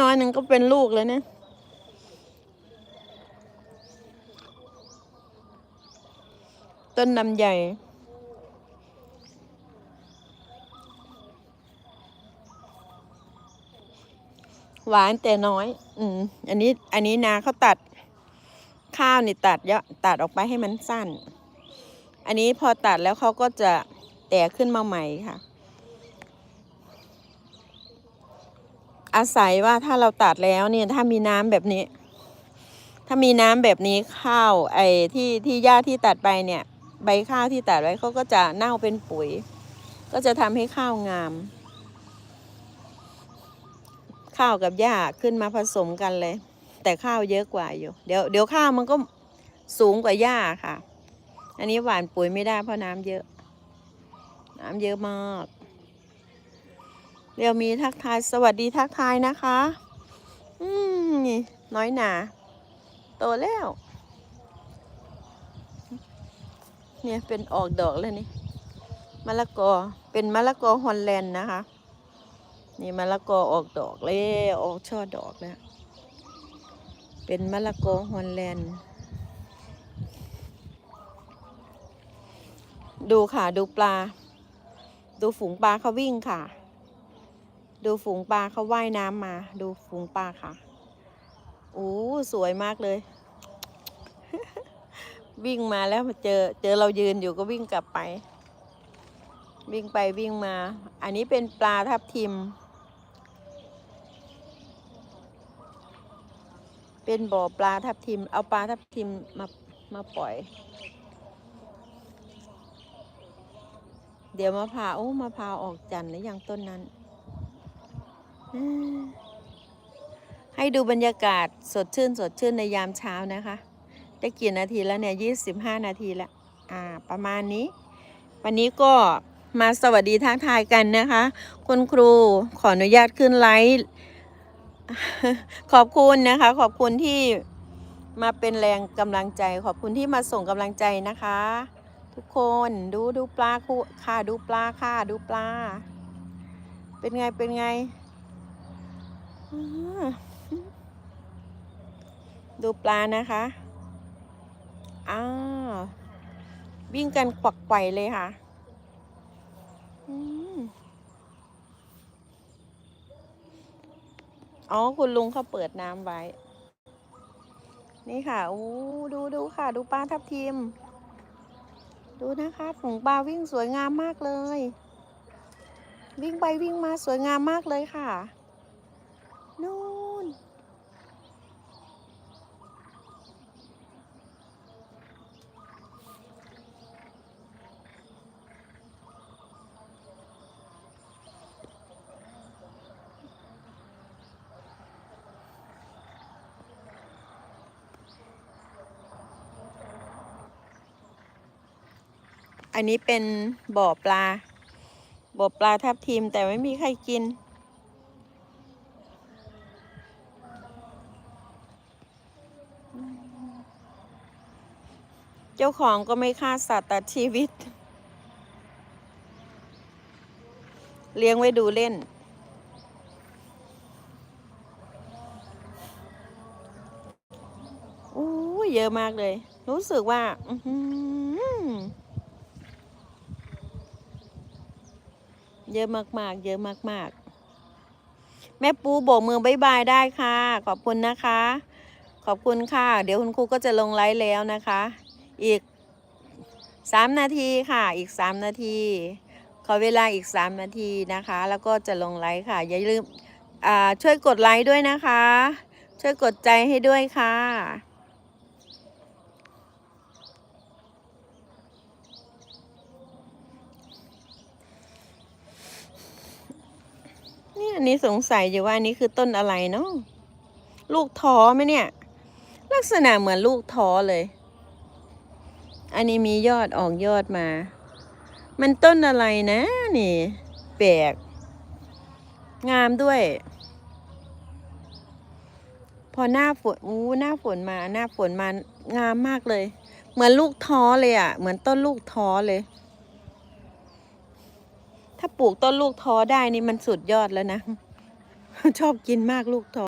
น้อยหนึ่งก็เป็นลูกแล้วเนี่ยต้นลำใหญ่หวานแต่น้อย อืม อันนี้ อันนี้นาเขาตัด ข้าวนี่ตัดเยอะตัดออกไปให้มันสั้น อันนี้พอตัดแล้วเขาก็จะแตกขึ้นมาใหม่ค่ะ อาศัยว่าถ้าเราตัดแล้วเนี่ยถ้ามีน้ำแบบนี้ ถ้ามีน้ำแบบนี้ข้าวไอ้ที่ที่หญ้าที่ตัดไปเนี่ย ใบข้าวที่ตัดไว้เขาก็จะเน่าเป็นปุ๋ย ก็จะทำให้ข้าวงาม ข้าวกับหญ้าขึ้นมาผสมกันเลย แต่ข้าวเยอะกว่าอยู่ เดี๋ยวเดี๋ยวข้าวมันก็สูงกว่าหญ้าค่ะ อันนี้หวานปุ๋ยไม่ได้เพราะน้ำเยอะ น้ำเยอะมาก เดี๋ยวมีทักทายสวัสดีทักทายนะคะ อืมนี่น้อยหนา โตแล้ว เนี่ยเป็นออกดอกแล้วนี่มะละกอเป็นมะละกอฮอลแลนด์นะคะ นี่มะละกอออกดอกแล้วออกช่อดอกแล้ว เป็นมะละกอฮอลแลนด์ดูค่ะ ดูปลา ดูฝูงปลาเขาวิ่งค่ะ ดูฝูงปลาเขาว่ายน้ำมา ดูฝูงปลาค่ะโอ้สวยมากเลย วิ่งมาแล้วมาเจอเจอเรายืนอยู่ก็วิ่งกลับไป วิ่งไปวิ่งมา อันนี้เป็นปลาทับทิม เป็นบ่อปลาทับทิม เอาปลาทับทิมมามาปล่อย เดี๋ยวมะพร้าวโอ้มะพร้าวออกจันทร์หรือยังต้นนั้น ให้ดูบรรยากาศสดชื่นสดชื่นในยามเช้านะคะ ได้กี่นาทีแล้วเนี่ยยี่สิบห้านาทีแล้วอ่า ประมาณนี้ วันนี้ก็มาสวัสดีทักทายกันนะคะ คุณครูขออนุญาตขึ้นไลฟ์ขอบคุณนะคะ ขอบคุณที่มาเป็นแรงกำลังใจ ขอบคุณที่มาส่งกำลังใจนะคะ ทุกคนดูดูปลาคู่ค่ะดูปลาค่ะดูปลา เป็นไงเป็นไง ดูปลานะคะ อ้าว วิ่งกันกวักไกวเลยค่ะอ๋อ คุณลุงเขาเปิดน้ำไว้ นี่ค่ะอู้ดูดูค่ะ ดูปลาทับทิม ดูนะคะฝูงปลาวิ่งสวยงามมากเลย วิ่งไปวิ่งมาสวยงามมากเลยค่ะ นู่น อันนี้เป็นบ่อปลา บ่อปลาทับทิมแต่ไม่มีใครกิน เจ้าของก็ไม่ฆ่าสัตว์ตัดชีวิต เลี้ยงไว้ดูเล่นอู้ยเยอะมากเลย รู้สึกว่า อือหือ เยอะมากๆ เยอะมากๆ แม่ปูโบกมือบายบายได้ค่ะ ขอบคุณนะคะ ขอบคุณค่ะ เดี๋ยวคุณครูก็จะลงไลฟ์แล้วนะคะ อีกสามนาทีค่ะ อีกสามนาที ขอเวลาอีกสามนาทีนะคะ แล้วก็จะลงไลฟ์ค่ะ อย่าลืมช่วยกดไลค์ด้วยนะคะ ช่วยกดใจให้ด้วยค่ะ เนี่ย อันนี้สงสัยอยู่ว่าอันนี้คือต้นอะไรเนาะลูกท้อไหมเนี่ย ลักษณะเหมือนลูกท้อเลย อันนี้มียอดออกยอดมา มันต้นอะไรนะนี่แปลกงามด้วย พอหน้าฝนอู้หน้าฝนมา หน้าฝนมางามมากเลย เหมือนลูกท้อเลยอะ่ะ เหมือนต้นลูกท้อเลย ถ้าปลูกต้นลูกท้อได้นี่มันสุดยอดแล้วนะ ชอบกินมากลูกท้อ